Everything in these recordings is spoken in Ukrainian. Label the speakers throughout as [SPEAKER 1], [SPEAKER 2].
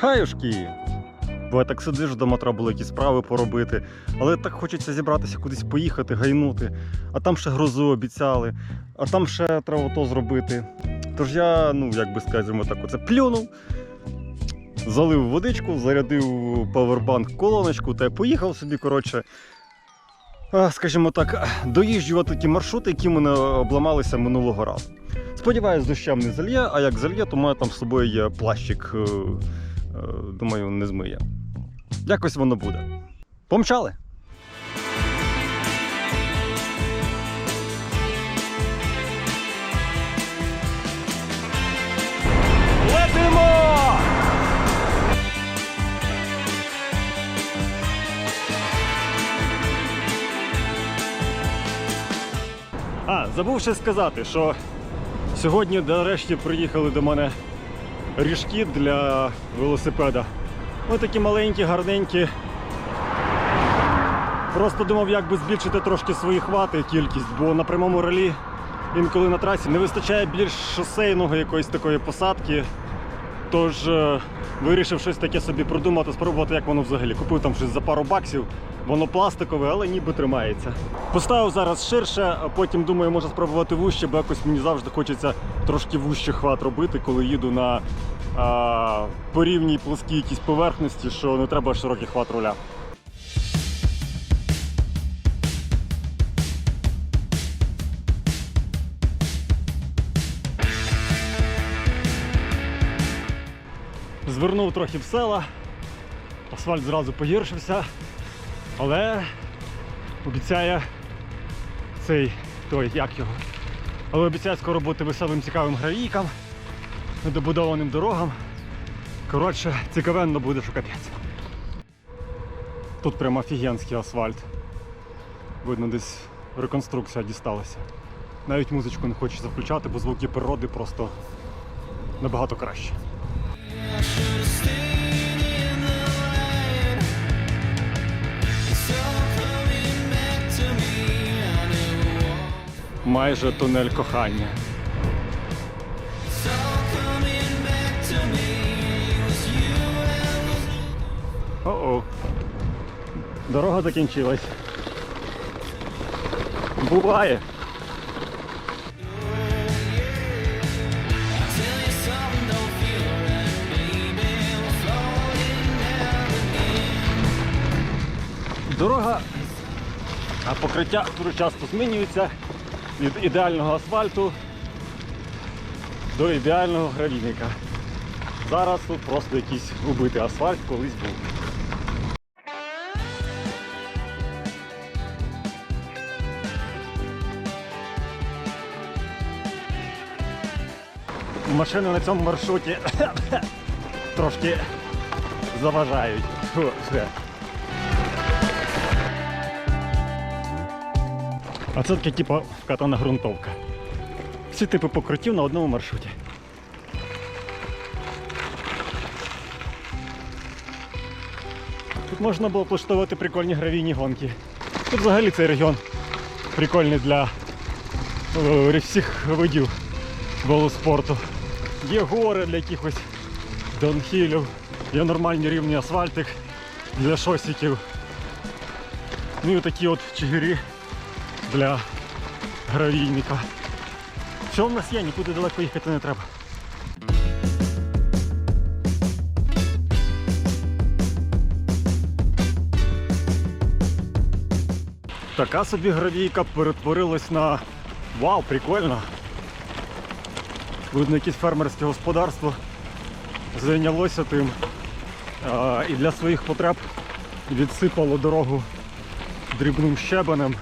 [SPEAKER 1] Хаюшки! Бо я так сидиш вдома, треба було якісь справи поробити, але так хочеться зібратися кудись поїхати, гайнути. А там ще грозу обіцяли, а там ще треба то зробити. Тож я, ну як би скажімо так, оце плюнув, залив водичку, зарядив павербанк колоночку та й поїхав собі, коротше. Скажімо так, доїжджувати такі маршрути, які мене обламалися минулого разу. Сподіваюсь, дощем не зальє, а як зальє, то мене там з собою є плащик. Е, Думаю, не змиє. Якось воно буде. Помчали! А, забув ще сказати, що сьогодні нарешті приїхали до мене ріжки для велосипеда. Ось такі маленькі, гарненькі. Просто думав, як би збільшити трошки свої хвати кількість, бо на прямому релі інколи на трасі не вистачає більш шосейного якоїсь такої посадки. Тож е, вирішив щось таке собі придумати, спробувати, як воно взагалі. Купив там щось за пару баксів, воно пластикове, але ніби тримається. Поставив зараз ширше, а потім думаю, може спробувати вуще, бо якось мені завжди хочеться трошки вужче хват робити, коли їду на а, по рівній плоскій якійсь поверхності, що не треба широкий хват руля. Звернув трохи в села, асфальт зразу погіршився, але обіцяє цей той, як його. Але обіцяє скоро бути веселим цікавим гравійкам, недобудованим дорогам. Коротше, цікавенно буде, що капець. Тут прямо офігенський асфальт. Видно, десь реконструкція дісталася. Навіть музичку не хочеться включати, бо звуки природи просто набагато краще. Майже тунель кохання. О-о. Дорога закінчилась. Буває. Дорога, а покриття дуже часто змінюється від ідеального асфальту до ідеального гравійника. Зараз тут просто якийсь убитий асфальт колись був. Машини на цьому маршруті трошки заважають. Фу, все. А це таке типу вкатана ґрунтовка. Всі типи покриттів на одному маршруті. Тут можна було влаштовувати прикольні гравійні гонки. Тут взагалі цей регіон прикольний для е, всіх видів велоспорту. Є гори для якихось донхілів, є нормальні рівні асфальтик для шосиків. Ну і такі от чигирі для гравійника. Що в нас є, нікуди далеко їхати не треба. Така собі гравійка перетворилась на вау, прикольно. Видно, якесь фермерське господарство зайнялося тим а, і для своїх потреб відсипало дорогу дрібним щебенем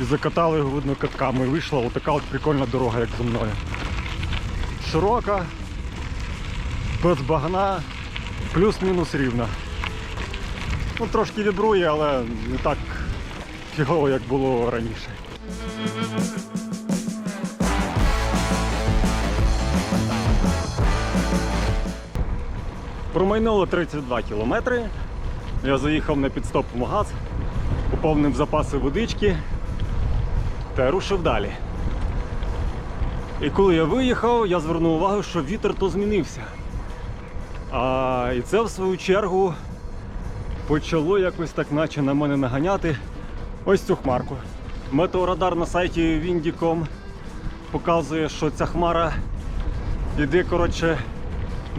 [SPEAKER 1] і закатали видно катками. І вийшла отака от прикольна дорога, як зі мною. Широка, без багна, плюс-мінус рівна. Ну, трошки вібрує, але не так фігово, як було раніше. Промайнуло 32 кілометри. Я заїхав на підстоп в поповнив запаси водички та рушив далі. І коли я виїхав, я звернув увагу, що вітер то змінився. А, і це в свою чергу почало якось так, наче на мене наганяти ось цю хмарку. Метеорадар на сайті Windy.com показує, що ця хмара йде, коротше,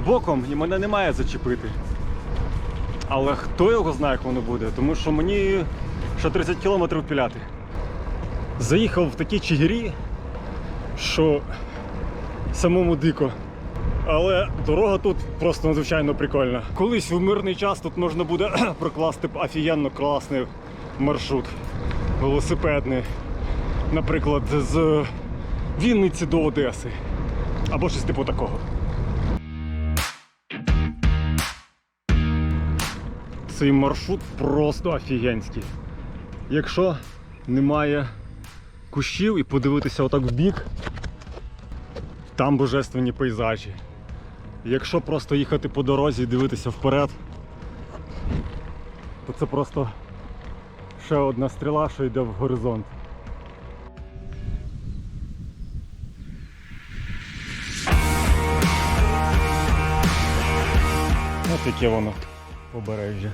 [SPEAKER 1] боком і мене не має зачепити. Але хто його знає, як воно буде, тому що мені ще 30 кілометрів піляти. Заїхав в такі чигирі, що самому дико. Але дорога тут просто надзвичайно прикольна. Колись в мирний час тут можна буде прокласти офігенно класний маршрут велосипедний. Наприклад, з Вінниці до Одеси. Або щось типу такого. Цей маршрут просто офігенський. Якщо немає кущів і подивитися отак в бік, там божественні пейзажі. Якщо просто їхати по дорозі і дивитися вперед, то це просто ще одна стріла, що йде в горизонт. Ось яке воно побережжя.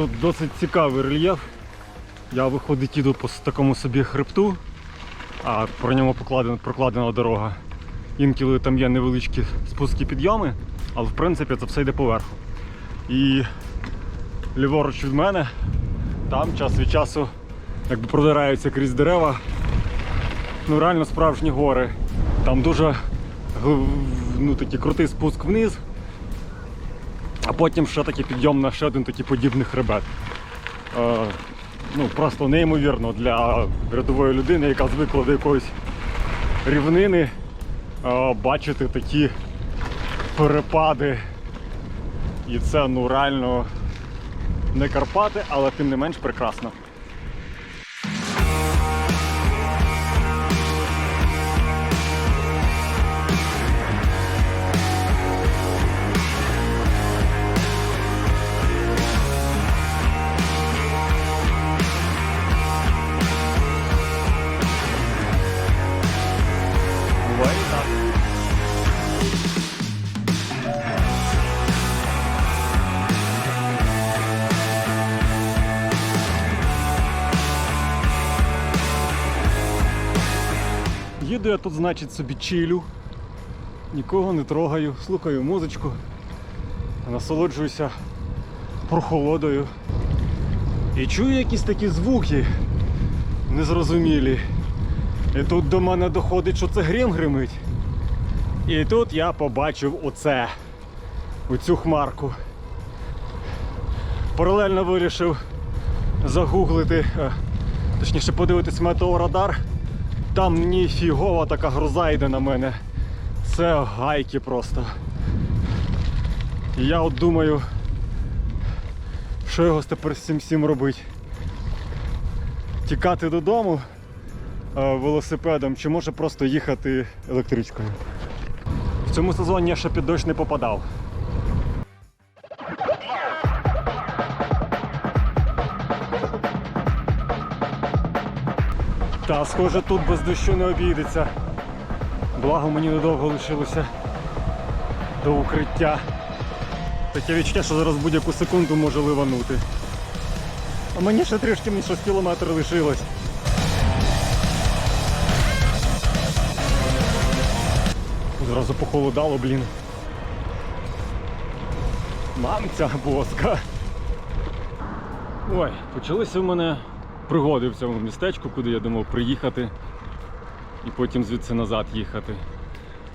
[SPEAKER 1] Тут досить цікавий рельєф. Я виходить іду по такому собі хребту, а про ньому покладена, прокладена дорога. Інколи там є невеличкі спуски підйоми, але в принципі це все йде поверху. І ліворуч від мене там час від часу якби продираються крізь дерева. Ну реально справжні гори. Там дуже ну, такий крутий спуск вниз, а потім ще такий підйом на ще один такий подібний хребет. Е, ну, просто неймовірно для рядової людини, яка звикла до якоїсь рівнини, е, бачити такі перепади. І це ну реально не Карпати, але тим не менш прекрасно. Їду я тут, значить, собі чилю, нікого не трогаю, слухаю музичку, насолоджуюся прохолодою. І чую якісь такі звуки незрозумілі. І тут до мене доходить, що це грім гримить. І тут я побачив оце, оцю хмарку. Паралельно вирішив загуглити, е, точніше подивитись метеорадар. Там ніфігова така гроза йде на мене. Це гайки просто. Я от думаю, що його тепер з цим всім робить. Тікати додому е, велосипедом, чи може просто їхати електричкою. В цьому сезоні я ще під дощ не попадав. Та, схоже, тут без дощу не обійдеться. Благо мені недовго лишилося до укриття. Таке відчуття, що зараз будь-яку секунду може ливанути. А мені ще трішки щось кілометр лишилось. Зразу похолодало, блін. Мамця боска. Ой, почалися в мене пригоди в цьому містечку, куди я думав приїхати і потім звідси назад їхати.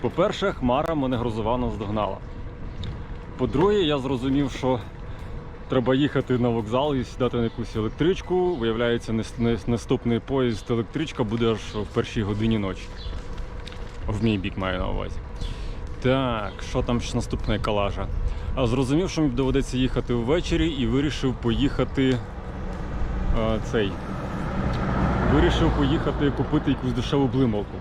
[SPEAKER 1] По-перше, хмара мене грозова наздогнала. По-друге, я зрозумів, що треба їхати на вокзал і сідати на якусь електричку. Виявляється, нас- нас- наступний поїзд електричка буде аж в першій годині ночі. В мій бік маю на увазі. Так, що там ще наступна калажа? А зрозумів, що мені доведеться їхати ввечері і вирішив поїхати цей. Вирішив поїхати купити якусь дешеву блималку.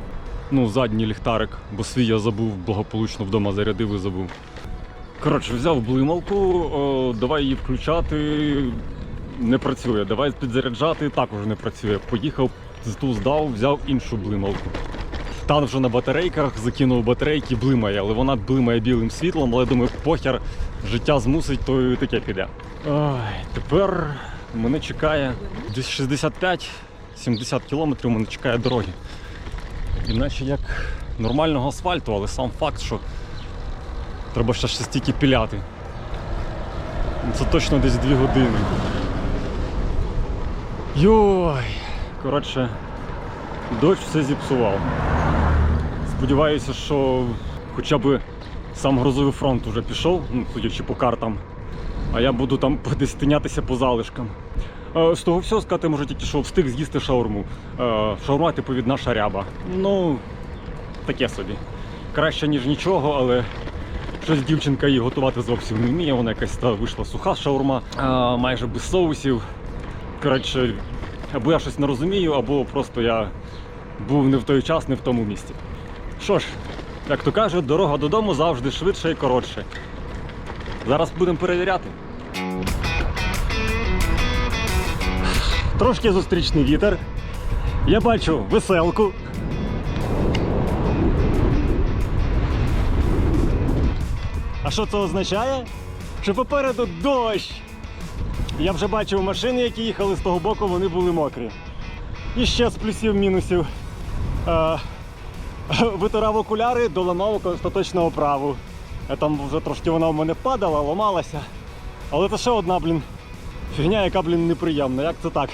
[SPEAKER 1] Ну, задній ліхтарик, бо свій я забув, благополучно вдома зарядив і забув. Коротше, взяв блималку, о, давай її включати. Не працює. Давай підзаряджати, також не працює. Поїхав, ту здав, взяв іншу блималку. Та вже на батарейках, закинув батарейки, блимає, але вона блимає білим світлом, але думаю, похер, життя змусить, то і таке піде. Ой, тепер мене чекає десь 65-70 кілометрів мене чекає дороги. Іначе як нормального асфальту, але сам факт, що треба ще стільки піляти. Це точно десь 2 години. Йой! Коротше, дощ все зіпсував. Сподіваюся, що хоча б сам грозовий фронт уже пішов, ну, судячи по картам, а я буду там десь тинятися по залишкам. Е, З того всього сказати, може тільки що встиг з'їсти шаурму. Е, Шаурма, типу, від наша ряба. Ну, таке собі. Краще, ніж нічого, але щось дівчинка її готувати зовсім не вміє. Вона якась та вийшла суха шаурма, е, майже без соусів. Коротше, або я щось не розумію, або просто я був не в той час, не в тому місці. Що ж, як то кажуть, дорога додому завжди швидше і коротше. Зараз будемо перевіряти. Трошки зустрічний вітер. Я бачу веселку. А що це означає? Що попереду дощ. Я вже бачив машини, які їхали з того боку, вони були мокрі. І ще з плюсів-мінусів. Е, витирав окуляри, доламав остаточну оправу. Я там вже трошки вона в мене падала, ламалася. Але це ще одна, блін, фігня, яка, блін, неприємна. Як це так?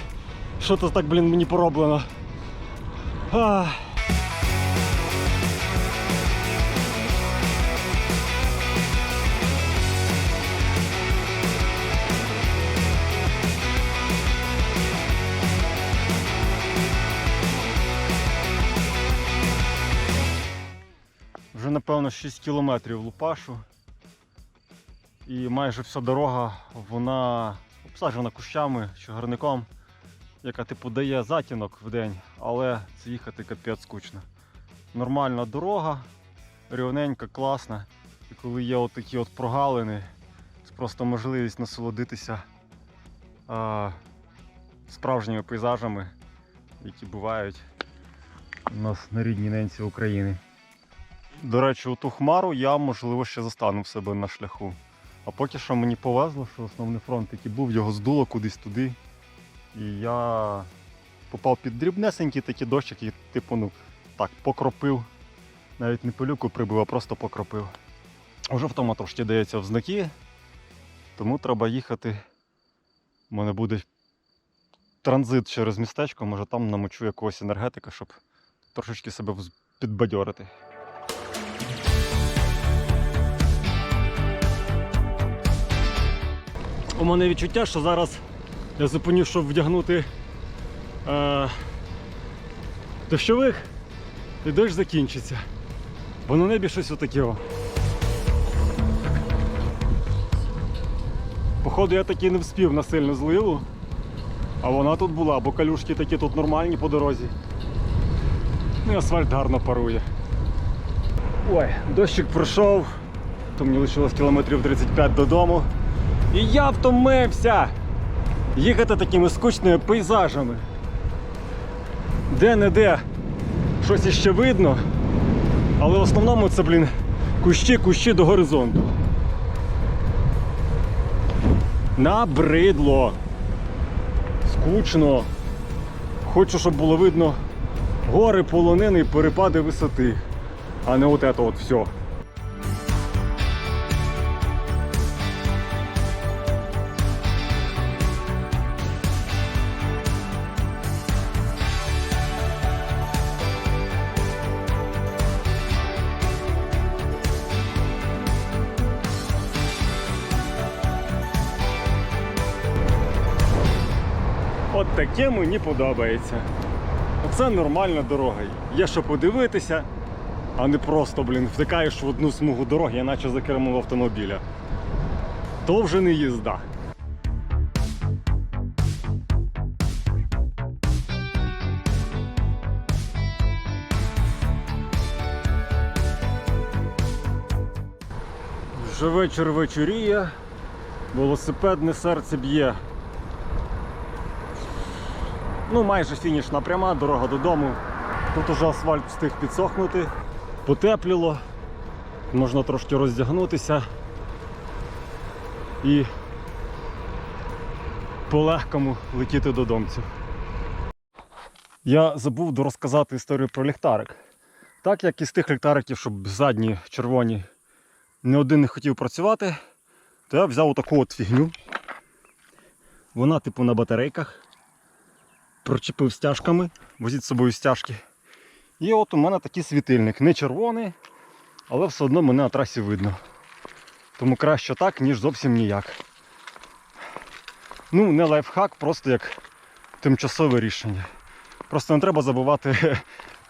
[SPEAKER 1] Що це так, блін, мені пороблено? Ах. Вже напевно 6 кілометрів лупашу. І майже вся дорога вона обсаджена кущами, чагарником, яка типу дає затінок в день, але це їхати капець скучно. Нормальна дорога, рівненька, класна. І коли є отакі от прогалини, це просто можливість насолодитися а, справжніми пейзажами, які бувають у нас на рідній ненці України. До речі, у ту хмару я, можливо, ще застану в себе на шляху. А поки що мені повезло, що основний фронт, який був, його здуло кудись туди. І я попав під дрібнесенький такий дощ, який, типу, ну, так, покропив. Навіть не пилюку прибив, а просто покропив. Уже в тому трошки дається в знаки, тому треба їхати. У мене буде транзит через містечко, може там намочу якогось енергетика, щоб трошечки себе підбадьорити. У мене відчуття, що зараз я зупиню, щоб вдягнути е, дощових, і дощ закінчиться. Бо на небі щось отаке. Походу я таки не вспів на сильну зливу, а вона тут була, бо калюшки такі тут нормальні по дорозі. Ну і асфальт гарно парує. Ой, дощик пройшов, то мені лишилось кілометрів 35 додому. І я втомився їхати такими скучними пейзажами. Де-не-де щось іще видно, але в основному це, блін, кущі, кущі до горизонту. Набридло. Скучно. Хочу, щоб було видно гори, полонини і перепади висоти, а не от це от все. Таке мені подобається. Оце нормальна дорога. Є що подивитися, а не просто, блін, втикаєш в одну смугу дороги, я наче за кермом автомобіля. То вже не їзда. Вже вечір вечоріє, велосипедне серце б'є. Ну, майже фінішна пряма, дорога додому. Тут уже асфальт встиг підсохнути, потепліло, можна трошки роздягнутися і по-легкому летіти додомцю. Я забув дорозказати історію про ліхтарик. Так як із тих ліхтариків, щоб задні червоні ні один не хотів працювати, то я взяв таку от фігню. Вона типу на батарейках. Прочепив стяжками, возіть з собою стяжки. І от у мене такий світильник. Не червоний, але все одно мене на трасі видно. Тому краще так, ніж зовсім ніяк. Ну, не лайфхак, просто як тимчасове рішення. Просто не треба забувати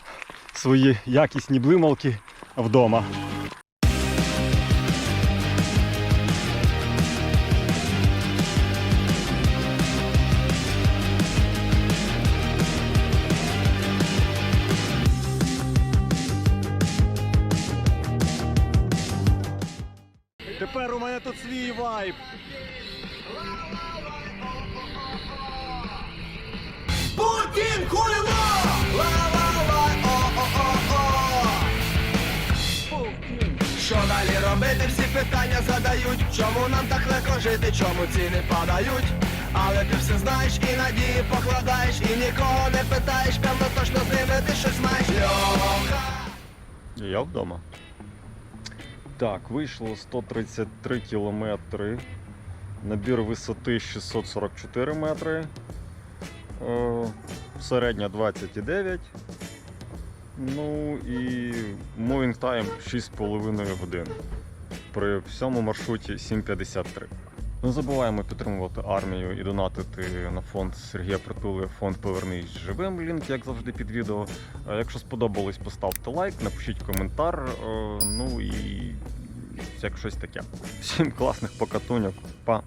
[SPEAKER 1] свої якісні блималки вдома.
[SPEAKER 2] Далі? Всі питання задають. Чому нам так легко жити, чому ціни падають? Але ти все знаєш і надії покладаєш, і нікого не питаєш, певно точно з ними ти щось знаєш. Льоха!
[SPEAKER 1] Я вдома. Так, вийшло 133 кілометри. Набір висоти 644 метри. Е, середня 29. Ну і moving time 6,5 годин. При всьому маршруті 7,53. Не забуваємо підтримувати армію і донатити на фонд Сергія Притули, фонд Повернись живим. Лінк, як завжди, під відео. Е, Якщо сподобалось, поставте лайк, напишіть коментар. е, Ну і як щось таке. Всім класних покатуньок. Па!